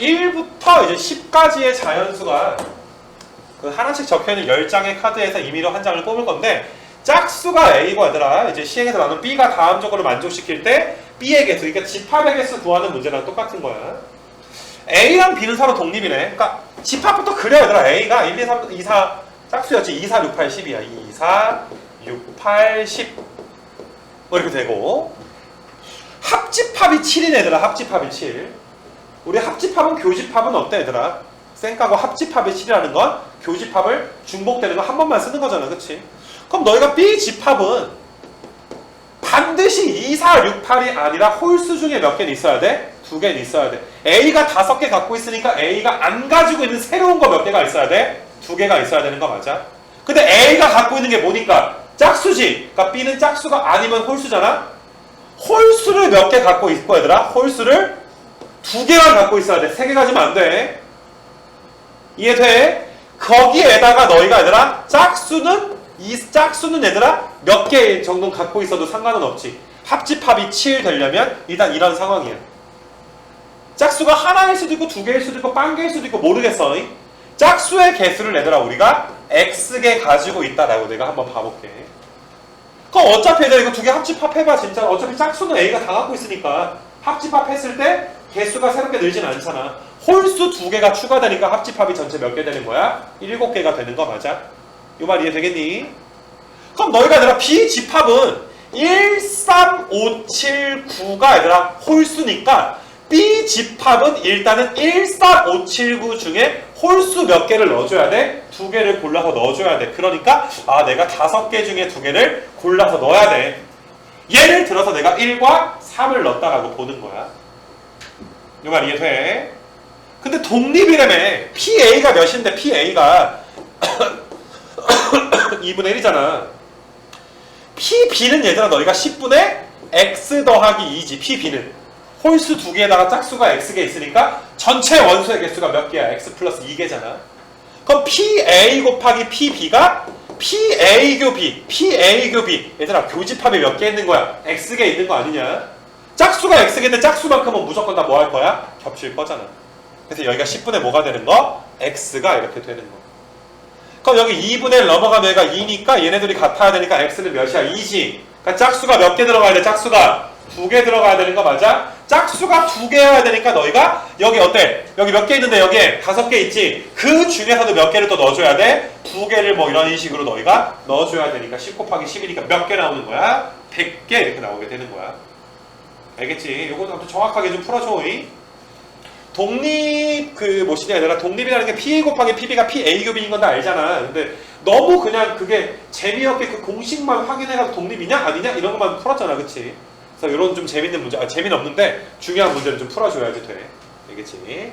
1부터 이제 10까지의 자연수가 그 하나씩 적혀있는 10장의 카드에서 임의로 한 장을 뽑을 건데 짝수가 A고 얘들아 이제 시행에서 나눈 B가 다음적으로 만족시킬 때 개수 그러니까 집합의 개수 구하는 문제랑 똑같은 거야. A랑 B는 서로 독립이네. 그러니까 집합부터 그려 얘들아. A가 1, 2, 3, 2, 4 짝수였지. 2, 4, 6, 8, 10이야. 2, 4, 6, 8, 10 뭐 이렇게 되고. 합집합이 7이네 얘들아. 합집합이 7 우리 합집합은 교집합은 어때 얘들아 쌩까고 합집합이 7이라는 건 교집합을 중복되는 거 한 번만 쓰는 거잖아 그치 그럼 너희가 B집합은 반드시 2, 4, 6, 8이 아니라 홀수 중에 몇 개는 있어야 돼? 두 개는 있어야 돼 A가 다섯 개 갖고 있으니까 A가 안 가지고 있는 새로운 거 몇 개가 있어야 돼? 두 개가 있어야 되는 거 맞아? 근데 A가 갖고 있는 게 뭐니까? 짝수지 그러니까 B는 짝수가 아니면 홀수잖아 홀수를 몇 개 갖고 있고 얘들아 홀수를 두 개만 갖고 있어야 돼. 세 개 가지면 안 돼. 이해돼? 거기에다가 너희가 얘들아 짝수는 이 짝수는 얘들아 몇 개 정도 갖고 있어도 상관은 없지. 합집합이 7 되려면 일단 이런 상황이야. 짝수가 하나일 수도 있고 두 개일 수도 있고 빵 개일 수도 있고 모르겠어. 이? 짝수의 개수를 얘들아 우리가 x개 가지고 있다라고 내가 한번 봐볼게. 그럼 어차피 얘들아 이거 두 개 합집합해봐 진짜 어차피 짝수는 a가 다 갖고 있으니까 합집합했을 때 개수가 새롭게 늘진 않잖아. 홀수 두 개가 추가되니까 합집합이 전체 몇 개 되는 거야? 일곱 개가 되는 거 맞아? 이 말 이해되겠니? 그럼 너희가 얘들아 B집합은 1, 3, 5, 7, 9가 얘들아 홀수니까 B집합은 일단은 1, 4, 5, 7, 9 중에 홀수 몇 개를 넣어줘야 돼? 두 개를 골라서 넣어줘야 돼. 그러니까 아 내가 다섯 개 중에 두 개를 골라서 넣어야 돼. 예를 들어서 내가 1과 3을 넣었다라고 보는 거야. 이말 이해돼? 근데 독립이라며 PA가 몇인데 PA가 2분의 1이잖아. PB는 얘들아 너희가 10분의 X 더하기 2지 PB는 홀수 두 개에다가 짝수가 X개 있으니까 전체 원수의 개수가 몇 개야? X 플러스 2개잖아. 그럼 PA 곱하기 PB가 PA 교비, PA 교비. 얘들아 교집합이 몇 개 있는 거야? X개 있는 거 아니냐? 짝수가 X개인데 짝수만큼은 무조건 다 뭐 할 거야? 겹칠 거잖아. 그래서 여기가 10분의 뭐가 되는 거? X가 이렇게 되는 거. 그럼 여기 2분의 1 넘어가면 얘가 2니까 얘네들이 같아야 되니까 X는 몇이야? 2지. 그러니까 짝수가 몇 개 들어가야 돼? 짝수가 두 개 들어가야 되는 거 맞아? 짝수가 두 개여야 되니까 너희가 여기 어때? 여기 몇 개 있는데 여기에 다섯 개 있지? 그 중에서도 몇 개를 또 넣어줘야 돼? 두 개를 뭐 이런 식으로 너희가 넣어줘야 되니까 10 곱하기 10이니까 몇 개 나오는 거야? 100개 이렇게 나오게 되는 거야. 알겠지? 요거는 아무튼 정확하게 좀 풀어줘. 이. 독립 그 뭐시냐 얘들아 독립이라는 게 PA 곱하기 PB가 PA 교비인 건 다 알잖아. 근데 너무 그냥 그게 재미없게 그 공식만 확인해가지고 독립이냐 아니냐 이런 것만 풀었잖아, 그치? 그래서 이런 좀 재밌는 문제, 아 재미는 없는데 중요한 문제를 좀 풀어줘야지 돼. 알겠지?